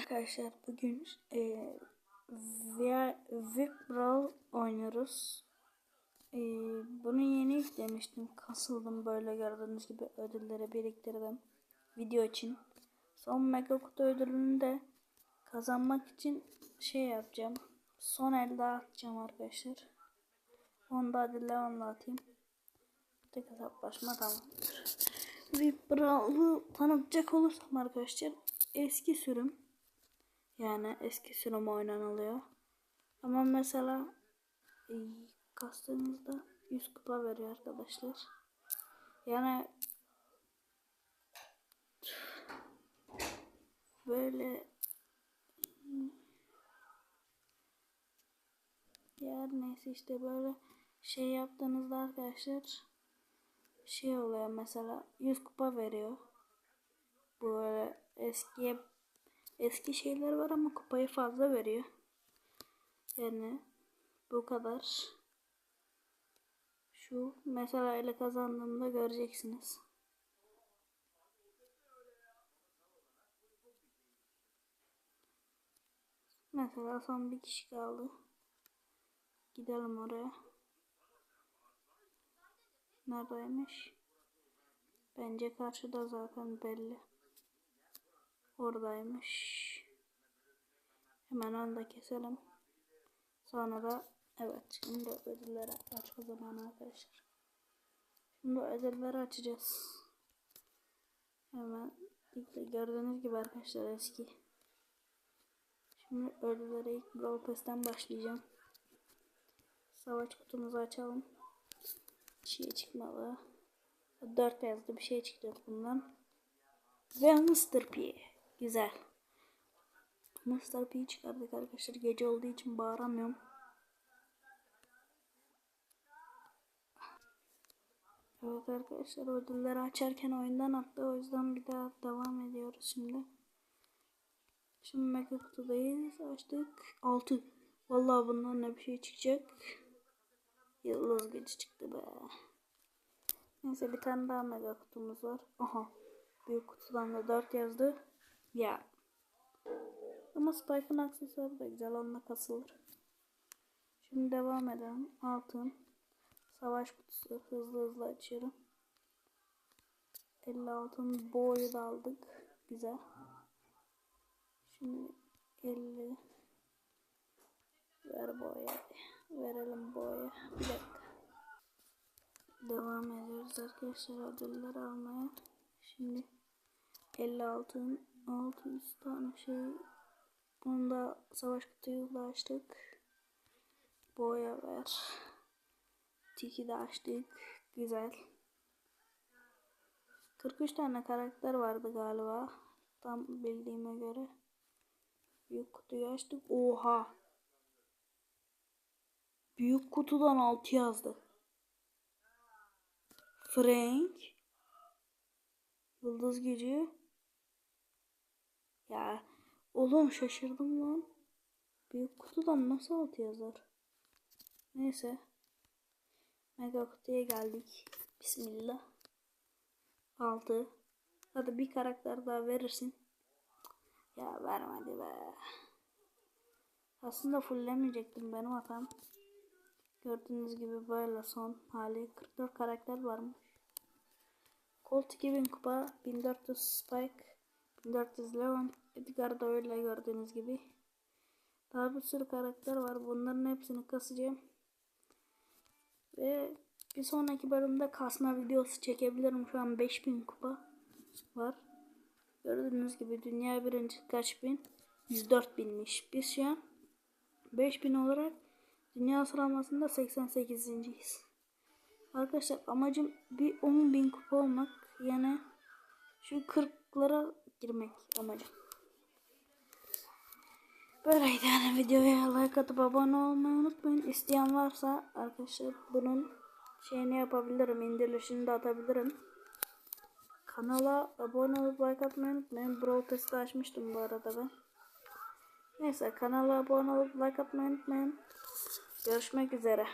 Arkadaşlar bugün e, Vibral oynuyoruz. E, bunu yeni yüklemiştim. Kasıldım böyle gördüğünüz gibi ödülleri biriktirdim. Video için. Son mega kutu ödülünü de kazanmak için şey yapacağım. Son el daha atacağım arkadaşlar. Onu da hadi Leon'la atayım. Tek hesaplaşma tamamdır. Vibral'ı tanıtacak olursam arkadaşlar eski sürüm yani eski sürüm oynanılıyor. Ama mesela e, kastığınızda 100 kupa veriyor arkadaşlar. Yani böyle ya neyse işte böyle şey yaptığınızda arkadaşlar şey oluyor mesela 100 kupa veriyor. Böyle eskiye eski şeyler var ama kupayı fazla veriyor. Yani bu kadar. Şu mesela ile kazandığımda göreceksiniz. Mesela son bir kişi kaldı. Gidelim oraya. Neredeymiş? Bence karşıda zaten belli. Oradaymış. Hemen onu da keselim. Sonra da evet şimdi ödülleri açma zamanı arkadaşlar. Şimdi ödülleri açacağız. Hemen gördüğünüz gibi arkadaşlar eski. Şimdi ödülleri ilk Brawl Pass'ten başlayacağım. Savaş kutumuzu açalım. Bir şey çıkmalı. 4 yazdı bir şey çıktı bundan. Ve Mr. P. Güzel. Mr. P çıkardık arkadaşlar. Gece olduğu için bağıramıyorum. Evet arkadaşlar ödülleri açarken oyundan attı. O yüzden bir daha devam ediyoruz şimdi. Şimdi mega kutudayız. Açtık. 6. Vallahi bundan ne bir şey çıkacak. Yıldız gücü çıktı be. Neyse bir tane daha mega kutumuz var. Aha. Büyük kutudan da 4 yazdı. Ya. Ama Spike'ın aksesuarı da güzel. Onunla kasılır. Şimdi devam edelim. Altın. Savaş kutusu. Hızlı hızlı açıyorum. 50 altın boyu da aldık. Güzel. Şimdi 50 ver boya. Verelim boya. Bir dakika. Devam ediyoruz arkadaşlar ödüller almaya. Şimdi 50 altın 600 tane şey. Bunu da savaş kutuyu da açtık. Boya ver. Tiki de açtık. Güzel. 43 tane karakter vardı galiba. Tam bildiğime göre. Büyük kutuyu açtık. Oha. Büyük kutudan 6 yazdı. Frank. Yıldız gücü. Ya oğlum şaşırdım lan. Büyük kutudan nasıl altı yazar? Neyse. Mega kutuya geldik. Bismillah. Altı. Hadi bir karakter daha verirsin. Ya vermedi be. Aslında fulllemeyecektim benim hatam. Gördüğünüz gibi böyle son hali 44 karakter varmış. Colt 2000 kupa, 1400 Spike, 1400 Leon, Edgar da öyle gördüğünüz gibi. Daha bir sürü karakter var. Bunların hepsini kasacağım. Ve bir sonraki bölümde kasma videosu çekebilirim. Şu an 5000 kupa var. Gördüğünüz gibi dünya birinci kaç bin? 104 binmiş. Biz şu an 5000 olarak dünya sıralamasında 88.yiz. Arkadaşlar amacım bir 10 bin kupa olmak. Yani şu 40'lara girmek amacım. Böyleydi yani videoya like atıp abone olmayı unutmayın. İsteyen varsa arkadaşlar bunun şeyini yapabilirim. indirilişini de atabilirim. Kanala abone olup like atmayı unutmayın. Brawl testi açmıştım bu arada ben. Neyse kanala abone olup like atmayı unutmayın. Görüşmek üzere.